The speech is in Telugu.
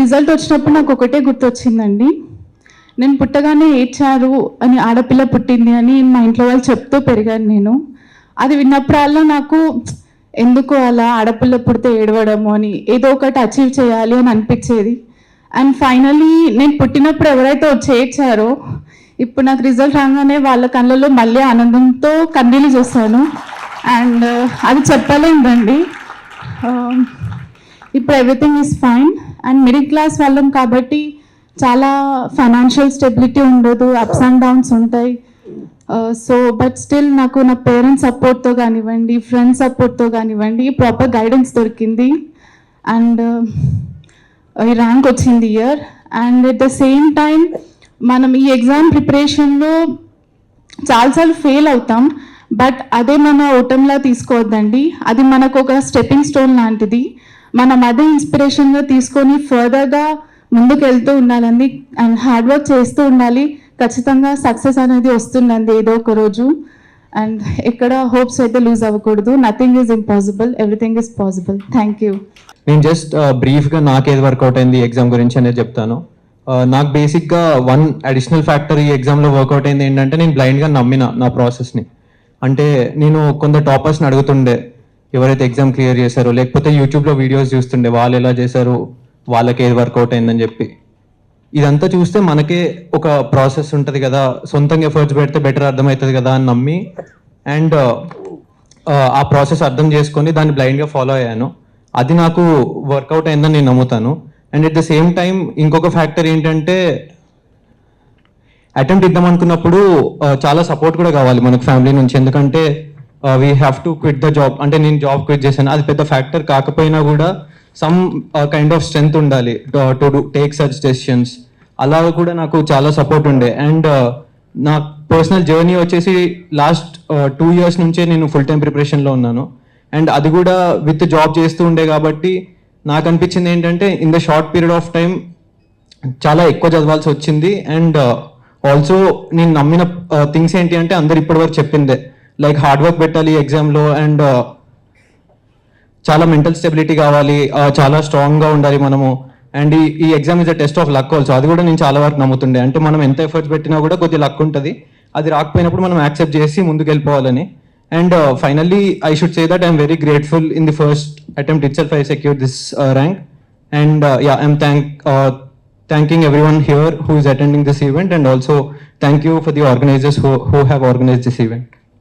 రిజల్ట్ వచ్చినప్పుడు నాకు ఒకటే గుర్తొచ్చిందండి. నేను పుట్టగానే ఏడ్చారు అని ఆడపిల్ల పుట్టింది అని మా ఇంట్లో వాళ్ళు చెప్తూ పెరిగాను నేను. అది విన్నప్పుడల్లా నాకు ఎందుకు అలా ఆడపిల్ల పుడితే ఏడవడము అని ఏదో ఒకటి అచీవ్ చేయాలి అని అనిపించేది. అండ్ ఫైనలీ నేను పుట్టినప్పుడు ఎవరైతే వచ్చి ఏడ్చారో ఇప్పుడు నాకు రిజల్ట్ రాగానే వాళ్ళ కళ్ళలో మళ్ళీ ఆనందంతో కన్నీళ్ళు చూస్తాను. అండ్ uh, అది చెప్పలేదండి. Um, ఇప్పుడు everything is fine and middle class వాళ్ళం కాబట్టి చాలా ఫైనాన్షియల్ స్టెబిలిటీ ఉండదు అప్స్ అండ్ డౌన్స్ ఉంటాయి. సో బట్ స్టిల్ నాకు నా పేరెంట్స్ సపోర్ట్తో కానివ్వండి ఫ్రెండ్స్ సపోర్ట్తో కానివ్వండి ప్రాపర్ గైడెన్స్ దొరికింది. అండ్ uh, ఈ ర్యాంక్ వచ్చింది year and at the same time మనం ఈ ఎగ్జామ్ ప్రిపరేషన్లో చాలాసార్లు ఫెయిల్ అవుతాం. బట్ అదే మన ఓటంలా తీసుకోవద్దండి. అది మనకు ఒక స్టెప్పింగ్ స్టోన్ లాంటిది. మనం అదే ఇన్స్పిరేషన్గా తీసుకొని ఫర్దర్గా ముందుకు వెళ్తూ ఉండాలండి. అండ్ హార్డ్ వర్క్ చేస్తూ ఉండాలి. ఖచ్చితంగా సక్సెస్ అనేది వస్తుందండి ఏదో ఒక రోజు. అండ్ ఎక్కడ హోప్స్ అయితే లూజ్ అవ్వకూడదు. Nothing is impossible everything is possible thank you నేను జస్ట్ బ్రీఫ్గా uh, నాకు ఏది వర్కౌట్ అయింది ఎగ్జామ్ గురించి అనేది చెప్తాను. Uh, నాకు బేసిక్గా వన్ అడిషనల్ ఫ్యాక్టర్ ఈ ఎగ్జామ్లో వర్కౌట్ అయింది ఏంటంటే నేను బ్లైండ్గా నమ్మిన నా ప్రాసెస్ని అంటే నేను కొందరు టాపర్స్ని అడుగుతుండే. ఎవరైతే ఎగ్జామ్ క్లియర్ చేశారో లేకపోతే యూట్యూబ్లో వీడియోస్ చూస్తుండే వాళ్ళు ఎలా చేశారు వాళ్ళకి ఏది వర్కౌట్ అయిందని చెప్పి. ఇదంతా చూస్తే మనకే ఒక ప్రాసెస్ ఉంటుంది కదా. సొంతంగా ఎఫర్ట్స్ పెడితే బెటర్ అర్థమవుతుంది కదా అని నమ్మి అండ్ uh, uh, ఆ ప్రాసెస్ అర్థం చేసుకొని దాన్ని బ్లైండ్గా ఫాలో అయ్యాను. అది నాకు వర్కౌట్ అయిందని నేను నమ్ముతాను. And at the same time ఇంకొక ఫ్యాక్టర్ ఏంటంటే అటెంప్ట్ ఇద్దాం అనుకున్నప్పుడు uh, చాలా సపోర్ట్ కూడా కావాలి మనకు ఫ్యామిలీ నుంచి. ఎందుకంటే we have to quit the job అంటే నేను జాబ్ క్విట్ చేశాను. అది పెద్ద ఫ్యాక్టర్ కాకపోయినా కూడా సమ్ కైండ్ ఆఫ్ స్ట్రెంగ్త్ ఉండాలి to do take such decisions అలా కూడా నాకు చాలా సపోర్ట్ ఉండే. అండ్ uh, నా పర్సనల్ జర్నీ వచ్చేసి లాస్ట్ టూ ఇయర్స్ నుంచే నేను ఫుల్ టైం ప్రిపరేషన్లో ఉన్నాను. అండ్ అది కూడా విత్ జాబ్ చేస్తూ ఉండే కాబట్టి నాకు అనిపించింది ఏంటంటే in the short period of time చాలా ఎక్కువ చదవాల్సి వచ్చింది. అండ్ ఆల్సో uh, నేను నమ్మిన uh, థింగ్స్ ఏంటి అంటే అందరు ఇప్పటివరకు చెప్పిందే. లైక్ హార్డ్ వర్క్ పెట్టాలి ఎగ్జామ్లో అండ్ uh, చాలా మెంటల్ స్టెబిలిటీ కావాలి uh, చాలా స్ట్రాంగ్గా ఉండాలి మనము. అండ్ ఈ ఈ exam is a test of luck also అది కూడా నేను చాలా వరకు నమ్ముతుండే. అంటే మనం ఎంత ఎఫర్ట్స్ పెట్టినా కూడా కొద్దిగా లక్ ఉంటుంది. అది రాకపోయినప్పుడు మనం యాక్సెప్ట్ చేసి ముందుకు వెళ్ళిపోవాలని and finally I should say that I'm very grateful in the first attempt itself I secure this rank and yeah I'm thank thanking everyone here who is attending this event and also thank you for the organisers who who have organise this event